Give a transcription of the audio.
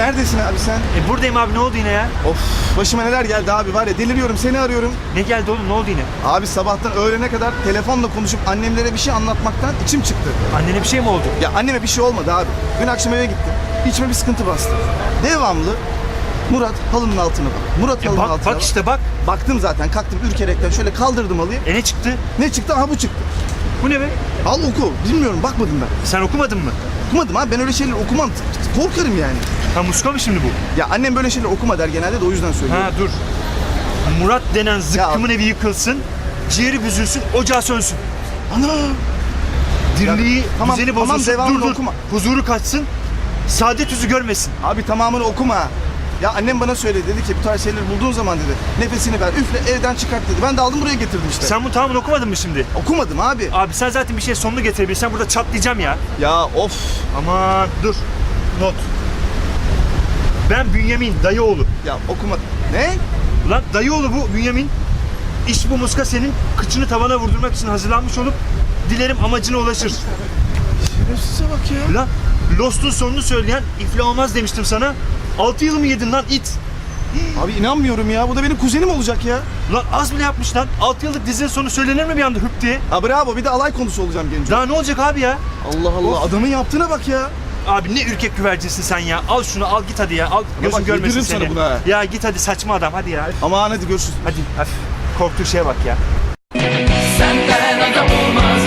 Neredesin abi sen? E buradayım abi ne oldu yine ya? Of başıma neler geldi abi var ya deliriyorum seni arıyorum. Ne geldi oğlum ne oldu yine? Abi sabahtan öğlene kadar telefonla konuşup annemlere bir şey anlatmaktan içim çıktı. Annene bir şey mi oldu? Ya anneme bir şey olmadı abi. Dün akşam eve gittim. İçime bir sıkıntı bastı. Devamlı Murat halının altına bak. Murat E halının bak, altına bak işte bak. Baktım zaten kalktım ürkerekten şöyle kaldırdım halıyı. E ne çıktı? Ne çıktı? Aha bu çıktı. Bu ne be? Al oku. Bilmiyorum bakmadım ben. Sen okumadın mı? Okumadım abi ben öyle şeyler okumam. Korkarım yani. Ha muska mı şimdi bu? Ya annem böyle şeyler okuma der genelde de o yüzden söylüyorum. Ha dur. Murat denen zıkkımın evi yıkılsın. Ciğeri büzülsün, ocağı sönsün. Ana! Dirliği, tamam, düzeni tamam, bozulsun, devamını dur dur. okuma. Huzuru kaçsın, saadet yüzü görmesin. Abi tamamını okuma. Ya annem bana söyledi dedi ki bu tarz şeyleri bulduğun zaman dedi nefesini ver üfle evden çıkart dedi. Ben de aldım buraya getirdim işte. Sen bunu tamamını okumadın mı şimdi? Okumadım abi. Abi sen zaten bir şey sonunu getirebilirsen burada çatlayacağım ya. Ya of. Aman dur. Not. Ben Bünyamin, dayıoğlu. Ya okumadım. Ne? Lan dayıoğlu bu Bünyamin. İş bu muska senin kıçını tavana vurdurmak için hazırlanmış olup dilerim amacına ulaşır. Şerefsize bak ya. Lan Lost'un sonunu söyleyen iflah olmaz demiştim sana. 6 yıl mı yedin lan it? Abi inanmıyorum ya. Bu da benim kuzenim olacak ya. Lan az bile yapmış lan. 6 yıllık dizinin sonu söylenir mi bir anda hüp diye? Ha bravo bir de alay konusu olacağım genco. Daha ne olacak abi ya? Allah Allah adamın yaptığına bak ya. Abi ne ürkek güvercinsin sen ya. Al şunu al git hadi ya. Al gözüm bak, görmesin seni. sana bunu ha. Ya git hadi saçma adam hadi ya. Aman hadi görüşürüz. Hadi hafif. Korktuğu şeye bak ya. Senden adam olmaz